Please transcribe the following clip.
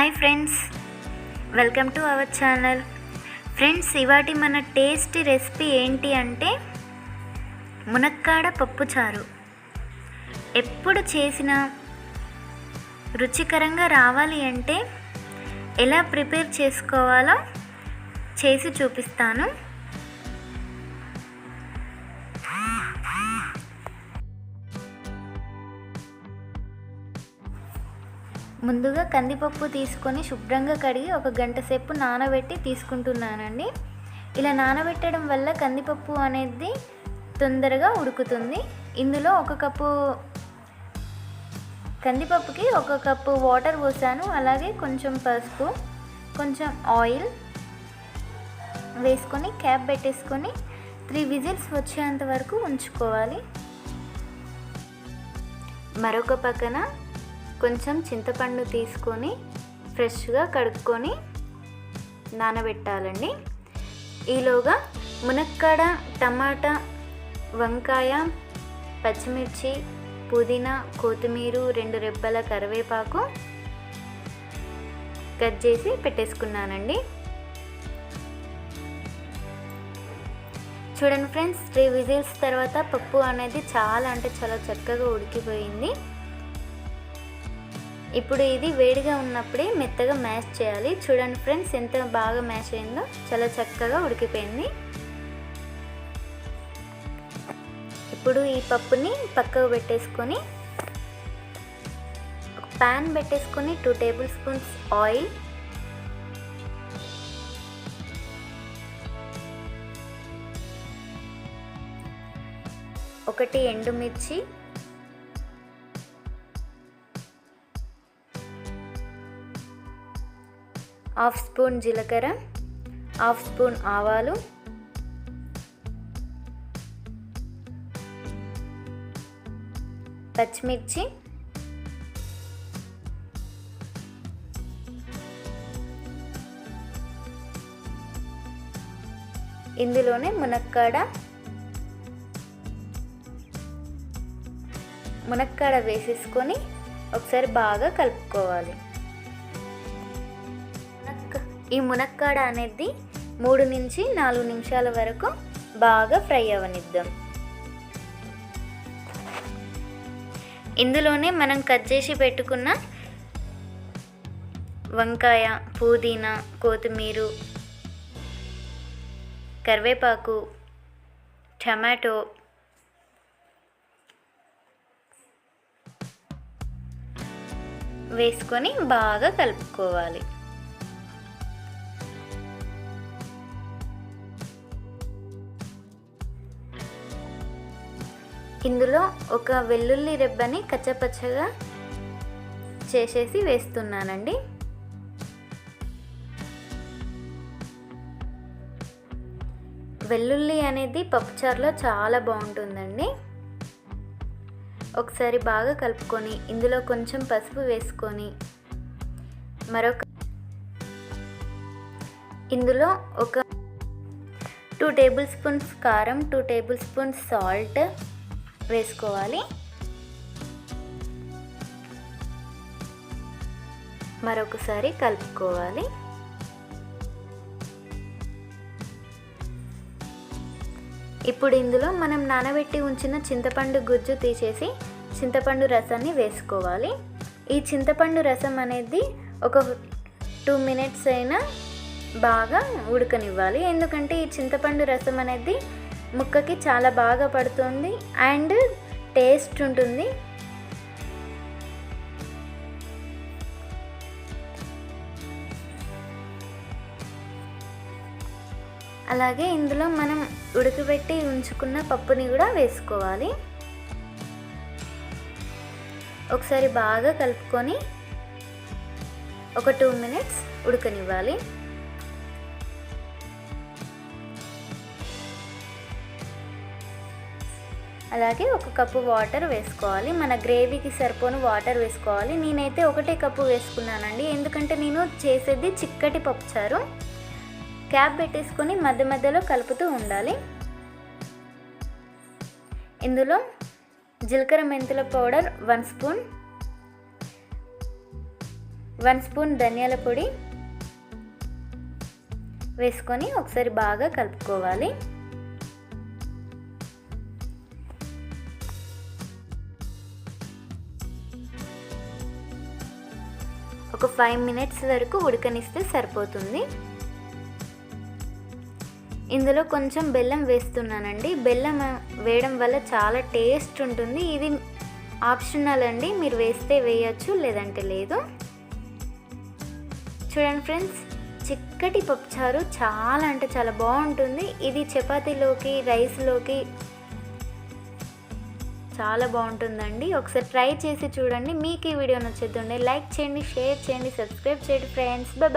Hi friends welcome to our channel friends ఇవాటి మన tasty recipe ఏంటి అంటే మునక్కాడ పప్పుచారు ఎప్పుడు చేసినా రుచికరంగా రావాలి అంటే ఎలా ప్రిపేర్ చేసుకోవాలో చేసి చూపిస్తాను. ముందుగా కందిపప్పు తీసుకొని శుభ్రంగా కడిగి ఒక గంట సేపు నానబెట్టి తీసుకుంటున్నానండి. ఇలా నానబెట్టడం వల్ల కందిపప్పు అనేది తొందరగా ఉడుకుతుంది. ఇందులో ఒక కప్పు కందిపప్పుకి ఒక కప్పు వాటర్ పోసాను. అలాగే కొంచెం పసుపు కొంచెం ఆయిల్ వేసుకొని క్యాప్ పెట్టేసుకొని త్రీ విజిల్స్ వచ్చేంత వరకు ఉంచుకోవాలి. మరొక పక్కన కొంచెం చింతపండు తీసుకొని ఫ్రెష్గా కడుక్కొని నానబెట్టాలండి. ఈలోగా మునక్కాడ టమాటా వంకాయ పచ్చిమిర్చి పుదీనా కొత్తిమీర రెండు రెబ్బల కరివేపాకు కట్ చేసి పెట్టేసుకున్నానండి. చూడండి ఫ్రెండ్స్ త్రీ విజిల్స్ తర్వాత పప్పు అనేది చాలా అంటే చాలా చక్కగా ఉడికిపోయింది. ఇప్పుడు ఇది వేడిగా ఉన్నప్పుడే మెత్తగా మ్యాష్ చేయాలి. చూడండి ఫ్రెండ్స్ ఎంత బాగా మ్యాష్ అయిందో. చాలా చక్కగా ఉడికిపోయింది. ఇప్పుడు ఈ పప్పుని పక్కకు పెట్టేసుకొని ప్యాన్ పెట్టేసుకొని టూ టేబుల్ స్పూన్స్ ఆయిల్. ఒకటి ఎండుమిర్చి హాఫ్ స్పూన్ జీలకర్ర హాఫ్ స్పూన్ ఆవాలు పచ్చిమిర్చి ఇందులోనే మునక్కాడ మునక్కాడ వేసేసుకొని ఒకసారి బాగా కలుపుకోవాలి. ఈ మునక్కాడ అనేది మూడు నుంచి నాలుగు నిమిషాల వరకు బాగా ఫ్రై అవనిద్దాం. ఇందులోనే మనం కట్ చేసి పెట్టుకున్న వంకాయ పుదీనా కొత్తిమీర కరివేపాకు టమాటో వేసుకొని బాగా కలుపుకోవాలి. ఇందులో ఒక వెల్లుల్లి రెబ్బని కచ్చపచ్చగా చేసేసి వేస్తున్నానండి. వెల్లుల్లి అనేది పప్పుచారులో చాలా బాగుంటుందండి. ఒకసారి బాగా కలుపుకొని ఇందులో కొంచెం పసుపు వేసుకొని మరొక ఇందులో ఒక టూ టేబుల్ స్పూన్స్ కారం టూ టేబుల్ స్పూన్స్ సాల్ట్ వేసుకోవాలి. మరొకసారి కలుపుకోవాలి. ఇప్పుడు ఇందులో మనం నానబెట్టి ఉంచిన చింతపండు గుజ్జు తీసేసి చింతపండు రసాన్ని వేసుకోవాలి. ఈ చింతపండు రసం అనేది ఒక టూ మినిట్స్ అయినా బాగా ఉడకనివ్వాలి. ఎందుకంటే ఈ చింతపండు రసం అనేది ముక్కకి చాలా బాగా పడుతుంది అండ్ టేస్ట్ ఉంటుంది. అలాగే ఇందులో మనం ఉడకబెట్టి ఉంచుకున్న పప్పుని కూడా వేసుకోవాలి. ఒకసారి బాగా కలుపుకొని ఒక టూ మినిట్స్ ఉడకనివ్వాలి. అలాగే ఒక కప్పు వాటర్ వేసుకోవాలి. మన గ్రేవీకి సరిపోను వాటర్ వేసుకోవాలి. నేనైతే ఒకటే కప్పు వేసుకున్నానండి. ఎందుకంటే నేను చేసేది చిక్కటి పప్పుచారు. క్యాప్ పెట్టేసుకొని మధ్య మధ్యలో కలుపుతూ ఉండాలి. ఇందులో జీలకర్ర మెంతుల powder one spoon one spoon ధనియాల పొడి వేసుకొని ఒకసారి బాగా కలుపుకోవాలి. ఒక ఫైవ్ మినిట్స్ వరకు ఉడకనిస్తే సరిపోతుంది. ఇందులో కొంచెం బెల్లం వేస్తున్నానండి. బెల్లం వేయడం వల్ల చాలా టేస్ట్ ఉంటుంది. ఇది ఆప్షనల్ అండి. మీరు వేస్తే వేయచ్చు లేదంటే లేదు. చూడండి ఫ్రెండ్స్ చిక్కటి పప్పుచారు చాలా అంటే చాలా బాగుంటుంది. ఇది చపాతీలోకి రైస్లోకి చాలా బాగుంటుందండి. ఒకసారి ట్రై చేసి చూడండి. మీకు ఈ వీడియో నచ్చుతుండే లైక్ చేయండి షేర్ చేయండి సబ్స్క్రైబ్ చేయండి ఫ్రెండ్స్. బాయ్.